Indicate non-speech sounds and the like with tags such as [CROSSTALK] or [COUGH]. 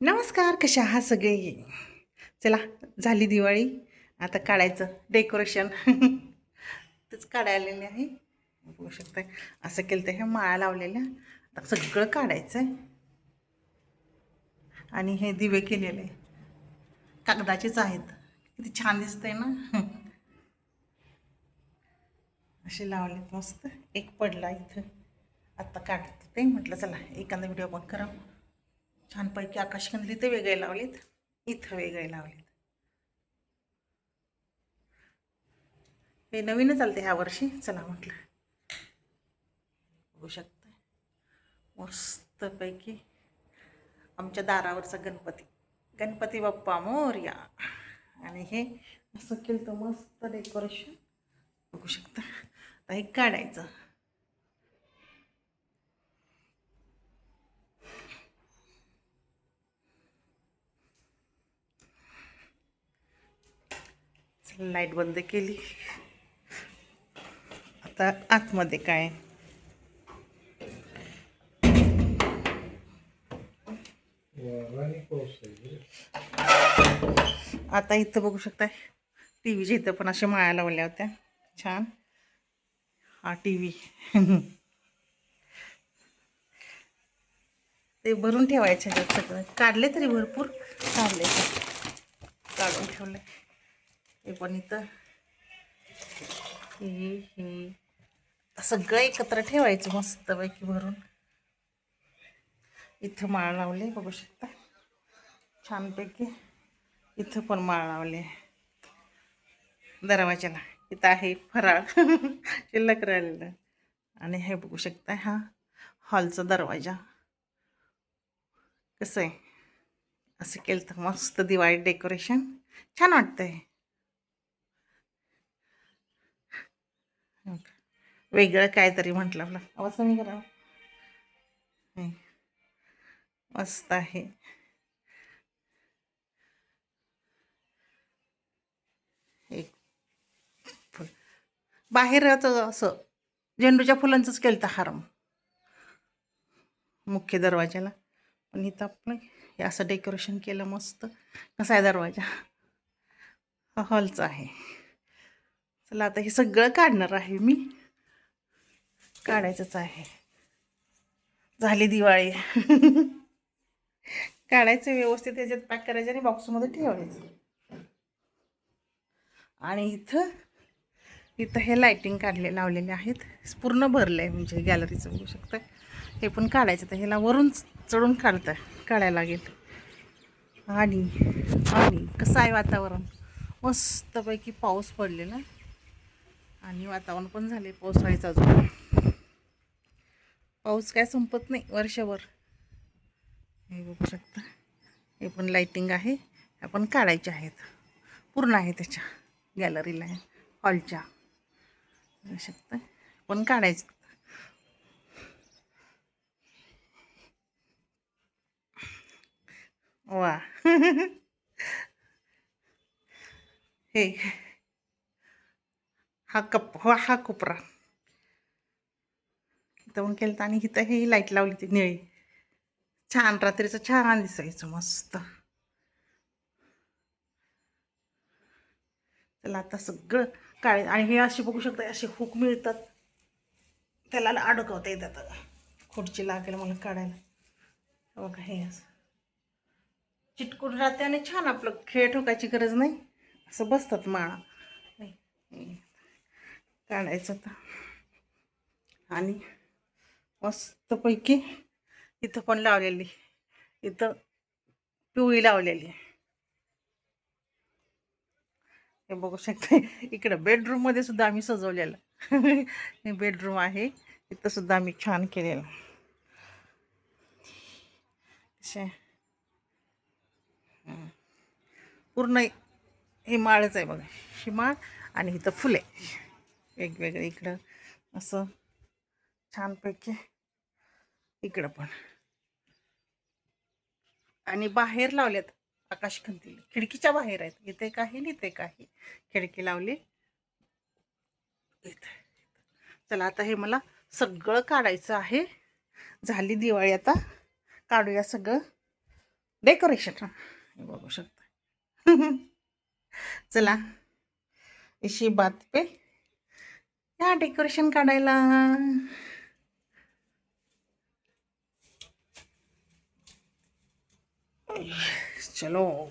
नमस्कार कशा आहात सगळे? चला झाली दिवाळी. आता काढायचं डेकोरेशन. [LAUGHS] तेच काढायलेले आहे. बघू शकता असं केलं तर ह्या माळा लावलेल्या. आता सगळं काढायचं आहे आणि हे दिवे केलेले. कागदाचेच आहेत. किती छान दिसतंय ना? [LAUGHS] असे लावलेत मस्त. एक पडला इथं. आत्ता काढते. ते म्हटलं चला एखादा व्हिडिओ पण करा. छानपैकी आकाशकंदील इथे वेगळे लावलेत. इथं वेगळे लावलेत. हे नवीनच चालते ह्या वर्षी. चला म्हटलं. बघू शकता मस्तपैकी आमच्या दारावरचा गणपती. गणपती बाप्पा मोर्या. आणि हे असं केलं तर मस्त डेकोरेशन. बघू शकता. आता हे काढायचं. लाइट बंद केली. आता आतमध्ये काय? आता इथं बघू शकताय. टी व्हीच्या इथं पण अशा माळ्या लावल्या होत्या. छान. हा टी व्ही ते भरून ठेवायचे सगळं. काढले तरी भरपूर. काढले. काढून ठेवले. हे पण इथं हे हे. सगळं एकत्र ठेवायचं मस्तपैकी भरून. इथं माळ लावले बघू शकता. छानपैकी इथं पण माळ लावले दरवाजाला इथं आहे फराळ. [LAUGHS] शिल्लक राहिलेलं. आणि हे बघू शकता हा हॉलचा दरवाजा. कसं आहे? असं केलं तर मस्त दिवाळी डेकोरेशन. छान वाटतंय. वेगळं काहीतरी म्हटलं आपला. आवाज कमी करा हो. मस्त आहे. एक. बाहेरचं बाहेरच असं. झेंडूच्या फुलांचंच केलं तर हारम. मुख्य दरवाजाला पण इथं आपलं हे असं डेकोरेशन केलं मस्त. कसा आहे दरवाजा? हॉलचा आहे. चला आता हे सगळं काढणार आहे मी. काढायचंच आहे. झाली दिवाळी. [LAUGHS] काढायचं व्यवस्थित त्याच्यात पॅक करायचं आणि बॉक्समध्ये ठेवायचं. आणि इथं इथं हे लाईटिंग काढले लावलेले आहेत. पूर्ण भरलं आहे म्हणजे गॅलरीचं बघू शकतं. हे पण काढायचं तर ह्याला वरून चढून काढतं काढायला लागेल. आणि आणि कसं आहे वातावरण? मस्तपैकी पाऊस पडलेला. आणि वातावरण पण झाले पावसाळीचं अजून. पाऊस काय संपत नाही वर्षभर. हे बघू शकता. हे पण लाईटिंग आहे. ह्या पण काढायच्या आहेत. पूर्ण आहे त्याच्या. गॅलरीला आहे. हॉलच्या बघू शकता. पण काढायचं. वा. [LAUGHS] हे. हा कप हा कोपरा. इथं पण केलं आणि इथं हे लाइट लावली ती निळी. छान रात्रीचं छान दिसायचं मस्त. त्याला आता सगळं काळे आणि हे असे बघू शकता असे हुक मिळतात. त्याला अडकवता येतात खुर्ची लागेल मला काढायला. बघा हे असं. चिटकून राहते आणि छान आपलं खेळ ठोकायची गरज नाही. असं बसतात माळा. काढायचं आता. आणि मस्तपैकी इथं पण लावलेली. इथं पिवळी लावलेली. हे बघू शकते इकडं बेडरूममध्ये सुद्धा आम्ही सजवलेलं. हे बेडरूम आहे इथं सुद्धा आम्ही छान केलेलं. पूर्ण हे माळच आहे बघा ही माळ आणि इथं फुले. वेगवेगळे इकडं असं छानपैकी इकडं पण. आणि बाहेर लावल्यात आकाशकंदील खिडकीच्या बाहेर आहेत. इथे काही नाही इथे काही. खिडकी लावली. इथे. चला आता हे मला सगळं काढायचं आहे. झाली दिवाळी आता. काढूया सगळं. डेकोरेशन हे बघू शकता. [LAUGHS] चला. इशी बात पे या डेकोरेशन काढायला. चलो